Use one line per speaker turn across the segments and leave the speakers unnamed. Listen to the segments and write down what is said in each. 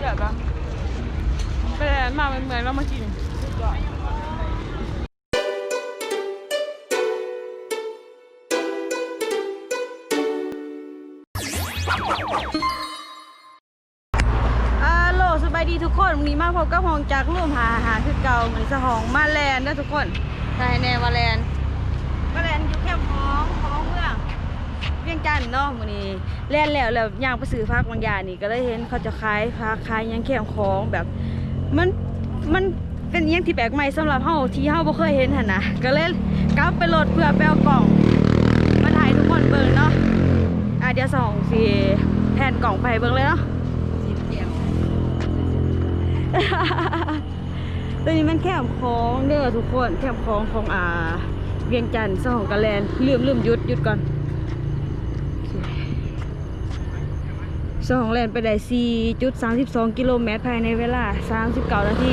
เดี๋ยวนะไปแลนด์มาเป็นเมืองแล้วมากินอาโหลสบายดีทุกคนวันนี้มาพบกับห้องจากร่วมหาอาหารคือเก่าเหมือนสหองมาแลนด์นะทุกคนใช่แน่มาแลนด์มาแลนด์อยู่แคมป์ของของ เมืองเวียงจันทน์เนาะมื้อนี้แล่นแล้วแล้วย่างไปซื้อพักบางอย่างนี่ก็เลยเห็นเขาจะขายพักขายหยังแคมป์ของแบบ มันมันเป็นอิหยังที่แปลกใหม่สำหรับเฮาที่เฮาบ่เคยเห็นหั่นนะก็เลยกลับไปโหลดเพื่อไปเอากล่อง มาถ่ายทุกคนเบิ่งเนาะอะเดี๋ยวสองสิแผ่นกล่องไปเบิ่งเลยเนาะ ตัวนี้มันแคมของเด้อทุกคนแคมของของอ่าเวียงจันทร์สองกะแลนลืมลืมหยุดหยุดก่อน สองแลนไปได้ 4.32 กิโลเมตรภายในเวลา 39 นาที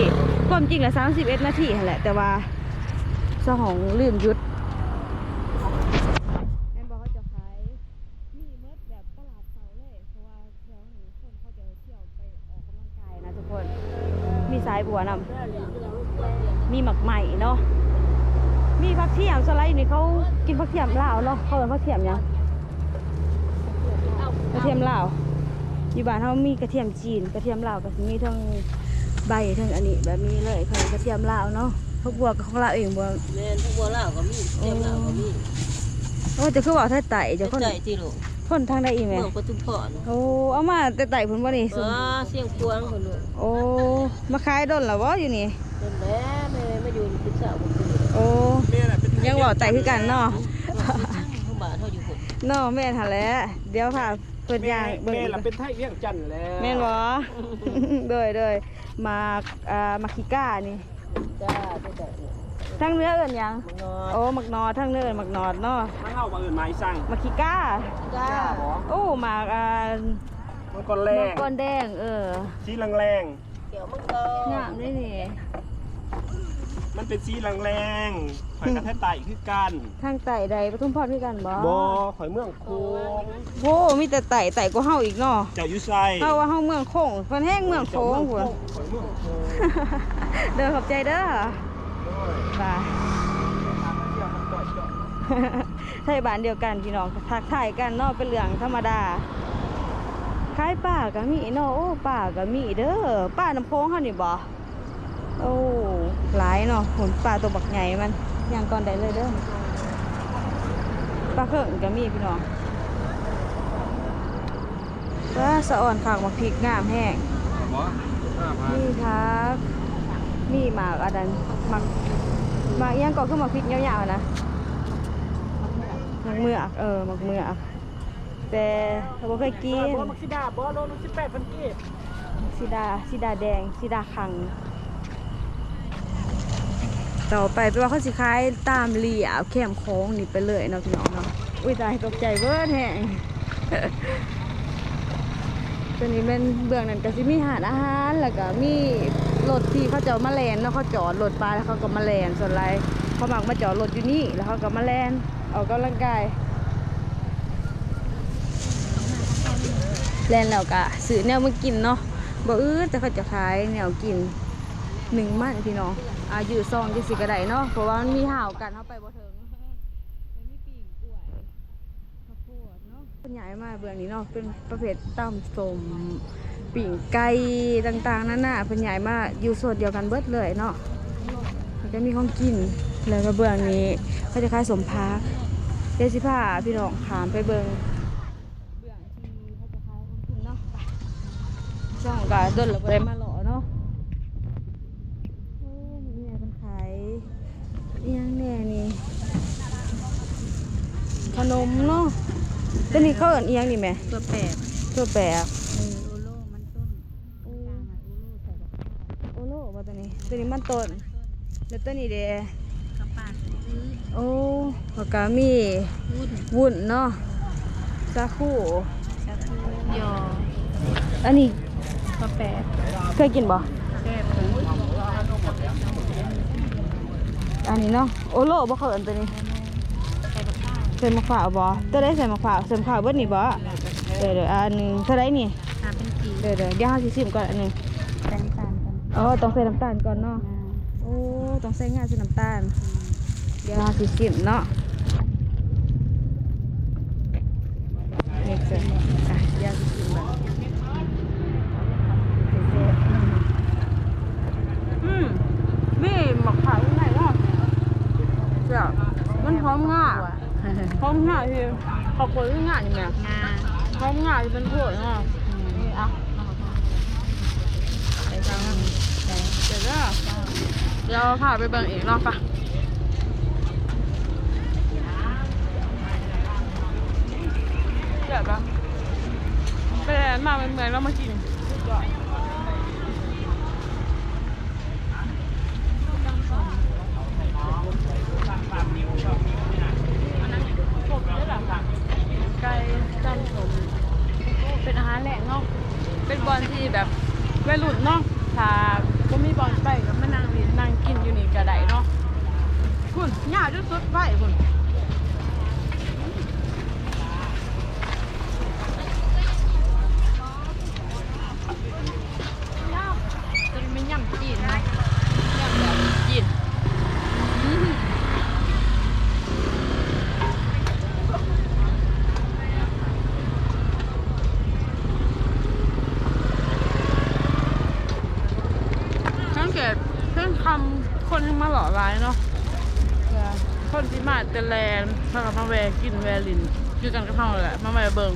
ความจริงละ31 นาทีหั่นแหละแต่ว่าสองลืมยุดแม่บอกเขาจะขายมีเมิดแบบตลาดเสาเลยเพราะว่าแถวนี้คนเขาจะเที่ยวไปออกกำลังกายนะทุกคนมีสายบัวนำมีหมักใหม่เนาะมีผักเทียมสไลด์นี่เขากินผักเทียมลาวเนาะเขาเป็นผักเทียมยังกระเทียมลาว อยู่บ้านเขามีกระเทียมจีนกระเทียมลาวก็สิมีทั้งใบทั้งอันนี้แบบนี้เลยเขากระเทียมลาวเนาะพวกบัวกับของลาวเองบัว
แม่นทุกบัวลาวก็มีเต็มลาวก็มี
โอ้จะคือว่าไทยไต่จะคน
ใจที่ลูก
คนทางใดอีกไหม
เมืองปทุมพร
โอ้เอามาแต่ไต่ผลบ่นี่
เออเสียงพวงคนลูก
โอ้มาขายดนเหรอวะอยู่นี่
เป็นแม่แม่มาอยู่เป็นสาวบ่เป็น
โอ้ยังบอกไต่คือกันเนาะ
ผู้บ้านเฮาอยู่พุ่น
เนาะแม่นหั่นแหละเดี๋ยวค่ะ เปิดยางเบิ่ง
แม่
อีก
เราเป็นไทยเวียงจันทน์แล้ว
แม่นบ่ โดยโดยมาอ่ามาคิก้านี่
จ้าจ้าจ้า
ทั้งเนื้อเอิ้นหยัง
นอ
โอ้มักนอทั้งเนื้อเอิ้นมักนอดเนาะ
ถ้าเข้ามาอื่นไม้สั่ง
มาคิก้า
จ้า
โอ้หมากอ่า
มันก็แร
มั
ง
กก้อนแดง เออ
สีแรง
เกี่ยวมังกรงา
มได้นี่
ๆ มันเป็นสีแรงๆข่อยกระแทกไตคือกัน
ทางไต่ใดปทุมพรคือกันบ่
บอข่อยเมืองโค้ง
โอ้มีแต่ไต่ไต่ก็เฮาอีกเนาะ
เจ้าอยุไซ
เฮาว่าเฮาเมืองโค้งเพิ่นแห้งเมืองโค้งพุ่น
ข่อยเมืองโค้ง
เด้อขอบใจเด้อบ่าไทยบ้านเดียวกันพี่น้องทักทายกันเนาะเป็นเรื่องธรรมดาขายป่าก็มีเนาะโอ้ป่าก็มีเด้อป่าน้ำโพงเฮานี่บ่โอ้ หลายเนาะผลป่าตัวบักใหญ่มันย่างก่อนได้เลยเด้อปลาเขิงก็มีพี่น้องว่าสะอ่อนขากมักพริกงามแห้งมีทักมีหมากอันนั้นหมากหมากอิหยังก็คือหมากพริกยาวๆนะหมักเมือกเออหมักเมือกแต่เราบ่เคยกิน
บอมักซิดาบอโลนุสิบแปดพันกีบ
สีดาสีดาแดงสีดาคัง ต่อไปแปว่าเขาสิขายตามเหลี่ยแคมโค้งนี่ไปเลยเนาะพี่น้องเนาะอุ้ยตายตกใจเบิดแฮงตัวนี้เป็นเบื้องนั้นก็สิมีหาดอาหารแล้วก็มีรถที่เขาจะเอามาแลนแล้วเขาจอดรถไปแล้วเขาก็มาแลนส่วนไรเขาหมักมาจอดรถอยู่นี่แล้วเขาก็มาแลนออกกำลังกายแลนแล้วก็ซื้อแนวมากินเนาะบอื้อแต่เขาจะขายแนวกินหนึ่งมันพี่น้อง อายุซองจังสิกระไดเนาะเพราะว่ามันมีห่าวกันเข้าไปบ่ถึงมันมีปีกกล้วยข้าวโพดเนาะเป็นใหญ่มากเบื้องนี้เนาะเป็นประเภทตำสมปิ่งไก่ต่างๆนั่นน่ะเป็นใหญ่มากอยู่โซนเดียวกันเบิดเลยเนาะมันก็มีของกินแล้วก็เบื้องนี้เขาจะขายสมพักเดยวสิพาพี่น้องขามไปเบิงเบื้องที่เขาจะขายของกินเนาะช่องก็เดินแล้วบ่ได้มาลอเนาะโอ้มีเนี่ยเป็นขายอิหยังแน่นี่ ขนมเนาะตัวนี้เขาเอิ้นอิหยังนี่แหม่
ตัวแปด
ตัวแปลก
เออโอโลมันต้นกลางอะโอโลใส่แบบ
โอโลว่าตัวนี้ ตัวนี้มันต้น แล้วตัวนี้เด้
กระปาดอื้อ
โอ้แล้วก็มี
วุ่น
วุ้นเนาะสาคู
ชาคูยอ
อันนี้
กระแปด
เคยกินบ่
แซ่บหู
อันนี้เนาะโอโลบ่เขาเอิ้นตัวนี้
ใส่บักข้าว
ใส่มะขวาวบ่ตัวได้ใส่มะขวาวใส่มะขวาวเบิดนี่บ่เดี๋ยวเดี๋ยวอันหนึงเท่าไรนี่
หาเป็นจี
เดี๋ยวเดี๋ยวเดี๋ยวเราสิชิมก่อนอันหนึง
แตงตาลกัน
อ๋อต้องใส่น้ำตาลก่อนเนาะ
อ่า
โอ้ต้องใส่งาใส่น้ำตาล เดี๋ยวเราสิชิมเนาะนี่เสร็จอะเดี๋ยวสิชิมก่อนอืมนี่หมักขายที่ไหนเนาะเจ้ามัน หอมง่าหอมง่าที่ขอบคุณที่ง่านี่แม่
งา
หอมง่าที่เป็นถั่วเนาะนี่อะ
ใส่ทางใส่
เดี๋ยวเด้อเดี๋ยวพาไปเบิ่งอีกรอบปะเดี๋ยวปะไปแลนด์มาเป็นเมืองแล้วมากินไก่จำสมเป็นอาหารแหล่งเนาะ เป็นบอลที่แบบวัยรุ่นเนาะถ้าก็มีบอลไปก็มานั่งเล่นนั่งกินอยู่นี่ก็ได้เนาะคุณหญ้าจุดสุดไว้คุณจะมียำจีนนะยำแบบจีนอื้อหือสังเกตเพิ่งคำคนที่มาหล่อร้ายเนาะ คนที่มาเตแลนด์พากันมาแวะกินแวะลินคือกันกับเฮาแหละมาแวะเบิง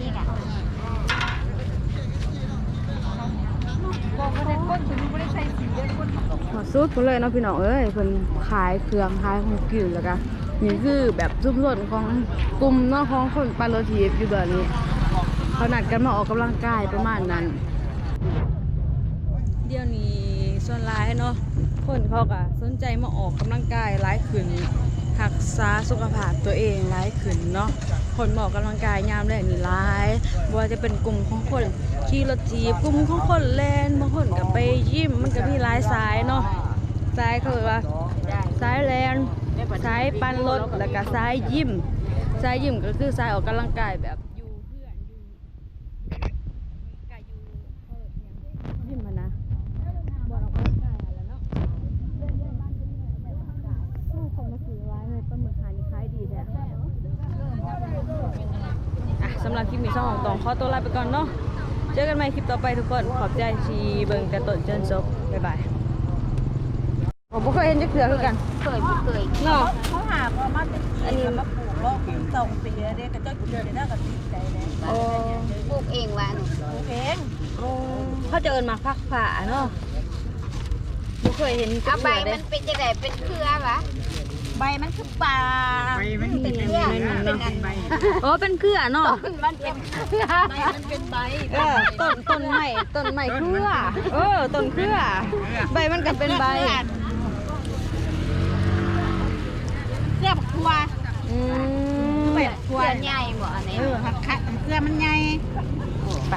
นี่แหละบอกว่าได้ก้นถึงไม่ได้ใส่สีเยอะก้น
หัวซุ ดเพิ่นเลยเนาะพี่น้องเอ้ยเพิ่นขายเครื่องขายของกินแล้วก็นี่คือแบบซุ่มส่วนของกลุ่มเนาะของคนปาโลทีฟอยู่แบบนี้เขานัดกันมาออกกำลังกายประมาณนั้น เดี๋ยวนี้ส่วนหลายเนาะคนเขาก็สนใจมาออกกำลังกายหลายขึ้นรักษาสุขภาพตัวเองหลายขึ้นเนาะคนมออกกำลังกายยามแรกนี่หลายว่าจะเป็นกลุ่มของคนขี่รถจีบกลุ่มของคนแล่นบางคนก็ไปยิมมันก็มีหลายสายเนาะ สายเขาเรียกว่าสายแลนสายปั่นรถแล้วก็สายยิมสายยิมก็คือสายออกกำลังกายแบบอยู่เพื่อนอยู่กะอยู่เขาเรียกอิหยังยิมอะนะบอลออกกำลังกายอะไรเนาะสู้คนมาถือร้ายเลยปลาหมึกหานี่ขายดีแท้อะสำหรับคลิปนี้ช่องของตองขอตัวลาไปก่อนเนาะเจอกันใหม่คลิปต่อไปทุกคน ขอบใจชีเบิงกันต้นจนจบบ๊ายบาย ผมบ่เคยเห็นจักเถื่อคือกัน
เคยไม่เคย
เนาะ
เขาหาว่ามาเป็นอันนี้มาปลูกก็สองปีแล้วเด็กก็จะกินได้ก็ติดใจเลย
โอ้
ปลูกเองวะหนู
ปลูกเอง
โอ้เขาจะเอินมาพักผ่าเนาะบ่เคยเห็นจั
เอา
ก
ใบ
เถื่อเด้
มันเป็นยังไงเป็นเครือวะ
ใบมันคือปลาใบมันเป็นเครือมันเป็นอันใบ
อ๋อเป็นเครือเนาะ
มันเป็นเครือ
มันเป็นใบ
เออต้นต้นไม้ต้นไม้เครือเออต้นเครือใบมันก็เป็นใบ
เครือครัว
อืม
แบบ
เค
ครัว
รือใหญ่บ่อันนี้
เออหักเครือมันใหญ่
ไป